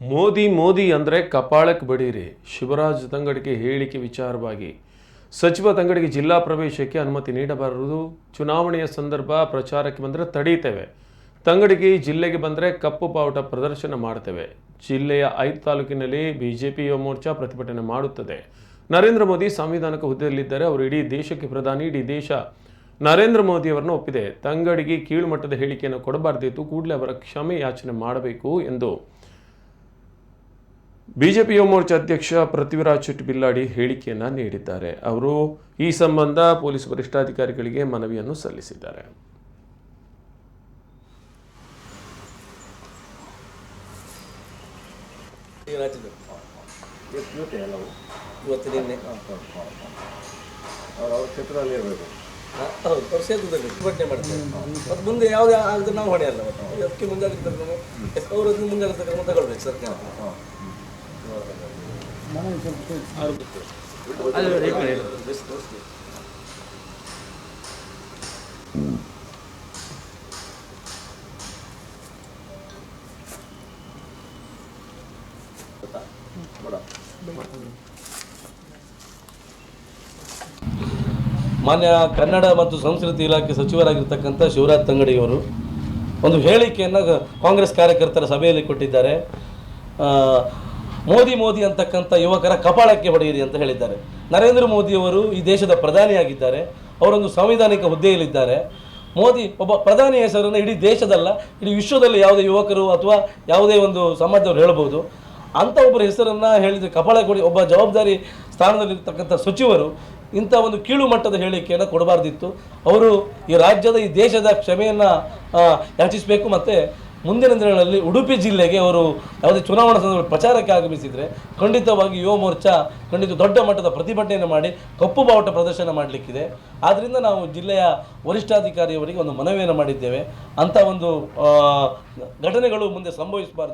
ಮೋದಿ ಮೋದಿ ಅಂದರೆ ಕಪಾಳಕ್ಕೆ ಬಡೀರಿ. ಶಿವರಾಜ್ ತಂಗಡಿಗೆ ಹೇಳಿಕೆ ವಿಚಾರವಾಗಿ. ಸಚಿವ ತಂಗಡಿಗೆ ಜಿಲ್ಲಾ ಪ್ರವೇಶಕ್ಕೆ ಅನುಮತಿ ನೀಡಬಾರದು. ಚುನಾವಣೆಯ ಸಂದರ್ಭ ಪ್ರಚಾರಕ್ಕೆ ಬಂದರೆ ತಡೀತೇವೆ. ತಂಗಡಿಗೆ ಜಿಲ್ಲೆಗೆ ಬಂದರೆ ಕಪ್ಪು ಬಾವುಟ ಪ್ರದರ್ಶನ ಮಾಡ್ತೇವೆ. ಜಿಲ್ಲೆಯ ಐದು ತಾಲೂಕಿನಲ್ಲಿ ಬಿಜೆಪಿ ಯುವ ಮೋರ್ಚಾ ಪ್ರತಿಭಟನೆ ಮಾಡುತ್ತದೆ. ನರೇಂದ್ರ ಮೋದಿ ಸಾಂವಿಧಾನಿಕ ಹುದ್ದೆಯಲ್ಲಿದ್ದರೆ ಅವರು ಇಡೀ ದೇಶಕ್ಕೆ ಪ್ರಧಾನಿ, ಇಡೀ ದೇಶ ನರೇಂದ್ರ ಮೋದಿ ಅವರನ್ನು ಒಪ್ಪಿದೆ. ತಂಗಡಿಗೆ ಕೀಳುಮಟ್ಟದ ಹೇಳಿಕೆಯನ್ನು ಕೊಡಬಾರ್ದಿತ್ತು. ಕೂಡಲೇ ಅವರ ಕ್ಷಮೆ ಯಾಚನೆ ಮಾಡಬೇಕು ಎಂದು ಬಿಜೆಪಿ ಯುವ ಮೋರ್ಚಾ ಅಧ್ಯಕ್ಷ ಪೃಥ್ವಿರಾಜ್ ಶೆಟ್ಟಿ ಬಿಲ್ಲಾಡಿ ಹೇಳಿಕೆಯನ್ನು ನೀಡಿದ್ದಾರೆ ಅವರು ಈ ಸಂಬಂಧ ಪೊಲೀಸ್ ವರಿಷ್ಠಾಧಿಕಾರಿಗಳಿಗೆ ಮನವಿಯನ್ನು ಸಲ್ಲಿಸಿದ್ದಾರೆ ಹೌದು ಅವ್ರು ಕ್ಷೇತ್ರದಲ್ಲಿ ಪ್ರತಿಭಟನೆ ಮುಂದೆ ಯಾವುದೇ ಆಗದೆ ನಾವು ಹೊಣೆ ಅಲ್ಲ ಮತ್ತು ಅದಕ್ಕೆ ಮುಂಜಾಗ್ರತಾ ಕ್ರಮ ಅವರು ಕ್ರಮ ತಗೊಳ್ಬೇಕು ಸರ್ಕಾರ. ಮಾನ್ಯ ಕನ್ನಡ ಮತ್ತು ಸಂಸ್ಕೃತಿ ಇಲಾಖೆ ಸಚಿವರಾಗಿರ್ತಕ್ಕಂಥ ಶಿವರಾಜ್ ತಂಗಡಿಯವರು ಒಂದು ಹೇಳಿಕೆಯನ್ನು ಕಾಂಗ್ರೆಸ್ ಕಾರ್ಯಕರ್ತರ ಸಭೆಯಲ್ಲಿ ಕೊಟ್ಟಿದ್ದಾರೆ. ಮೋದಿ ಮೋದಿ ಅಂತಕ್ಕಂಥ ಯುವಕರ ಕಪಾಳಕ್ಕೆ ಹೊಡೆಯಿರಿ ಅಂತ ಹೇಳಿದ್ದಾರೆ. ನರೇಂದ್ರ ಮೋದಿಯವರು ಈ ದೇಶದ ಪ್ರಧಾನಿಯಾಗಿದ್ದಾರೆ. ಅವರೊಂದು ಸಾಂವಿಧಾನಿಕ ಹುದ್ದೆಯಲ್ಲಿದ್ದಾರೆ. ಮೋದಿ ಒಬ್ಬ ಪ್ರಧಾನಿ ಹೆಸರನ್ನು ಇಡೀ ದೇಶದಲ್ಲ, ಇಡೀ ವಿಶ್ವದಲ್ಲಿ ಯಾವುದೇ ಯುವಕರು ಅಥವಾ ಯಾವುದೇ ಒಂದು ಸಮಾಜದವರು ಹೇಳ್ಬೋದು. ಅಂಥ ಒಬ್ಬರ ಹೆಸರನ್ನು ಹೇಳಿದರೆ ಕಪಾಳ ಕೊಡಿ, ಒಬ್ಬ ಜವಾಬ್ದಾರಿ ಸ್ಥಾನದಲ್ಲಿರ್ತಕ್ಕಂಥ ಸಚಿವರು ಇಂಥ ಒಂದು ಕೀಳು ಮಟ್ಟದ ಹೇಳಿಕೆಯನ್ನು ಕೊಡಬಾರ್ದಿತ್ತು. ಅವರು ಈ ರಾಜ್ಯದ, ಈ ದೇಶದ ಕ್ಷಮೆಯನ್ನು ಯಾಚಿಸಬೇಕು ಮತ್ತು ಮುಂದಿನ ದಿನಗಳಲ್ಲಿ ಉಡುಪಿ ಜಿಲ್ಲೆಗೆ ಅವರು ಯಾವುದೇ ಚುನಾವಣಾ ಸಂದರ್ಭ ಪ್ರಚಾರಕ್ಕೆ ಆಗಮಿಸಿದರೆ ಖಂಡಿತವಾಗಿ ಯುವ ಮೋರ್ಚಾ ಖಂಡಿತ ದೊಡ್ಡ ಮಟ್ಟದ ಪ್ರತಿಭಟನೆಯನ್ನು ಮಾಡಿ ಕಪ್ಪು ಬಾವುಟ ಪ್ರದರ್ಶನ ಮಾಡಲಿಕ್ಕಿದೆ. ಆದ್ದರಿಂದ ನಾವು ಜಿಲ್ಲೆಯ ವರಿಷ್ಠಾಧಿಕಾರಿಯವರಿಗೆ ಒಂದು ಮನವಿಯನ್ನು ಮಾಡಿದ್ದೇವೆ. ಅಂಥ ಒಂದು ಘಟನೆಗಳು ಮುಂದೆ ಸಂಭವಿಸಬಾರ್ದು.